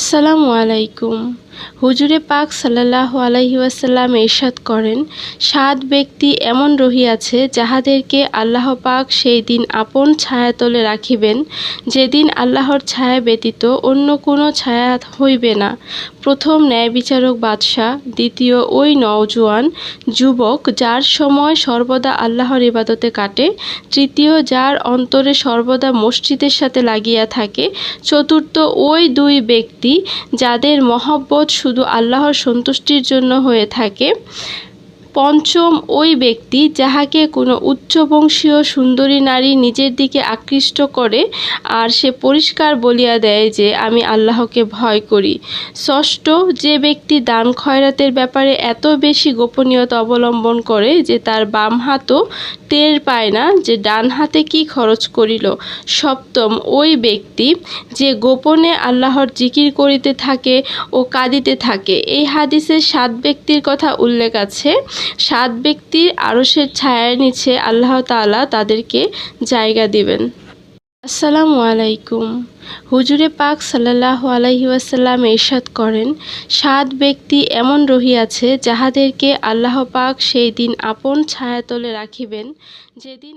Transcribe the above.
আসসালামু আলাইকুম। হুজুরে পাক সাল্লাল্লাহু আলাইহি ওয়াসাল্লাম ইরশাদ করেন, সাত ব্যক্তি এমন রহিয়াছে যাহাদেরকে আল্লাহ পাক সেই দিন আপন ছায়া ছায়াতলে রাখিবেন, যেদিন আল্লাহর ছায়া ব্যতীত অন্য কোনো ছায়া হইবে না। প্রথম ন্যায় বিচারক বাদশাহ, দ্বিতীয় ওই নওজোয়ান যুবক যার সময় সর্বদা আল্লাহর ইবাদতে কাটে, তৃতীয় যার অন্তরে সর্বদা মসজিদের সাথে লাগিয়া থাকে, চতুর্থ ওই দুই ব্যক্তি যাদের মহব্বত শুধু আল্লাহর সন্তুষ্টির জন্য হয়ে থাকে। পঞ্চম ওই ব্যক্তি যাহাকে কোনো উচ্চবংশীয় সুন্দরী নারী নিজের দিকে আকৃষ্ট করে আর সে পরিষ্কার বলিয়া দেয় যে, আমি আল্লাহকে ভয় করি। ষষ্ঠ, যে ব্যক্তি দান খয়রাতের ব্যাপারে এত বেশি গোপনীয়তা অবলম্বন করে যে তার বাম হাতও টের পায় না যে ডান হাতে কি খরচ করিল। সপ্তম, ওই ব্যক্তি যে গোপনে আল্লাহর জিকির করিতে থাকে ও কাঁদিতে থাকে। এই হাদিসে সাত ব্যক্তির কথা উল্লেখ আছে। সাত ব্যক্তির আরশের ছায়ার নিচে আল্লাহ তালা তাদেরকে জায়গা দিবেন। আসসালামু আলাইকুম। হুজুরে পাক সাল্লাহ আলাইহি ওয়াসাল্লাম এরশাদ করেন, সাত ব্যক্তি এমন রহিয়াছে যাহাদেরকে আল্লাহ পাক সেই দিন আপন ছায়াতলে রাখিবেন, যেদিন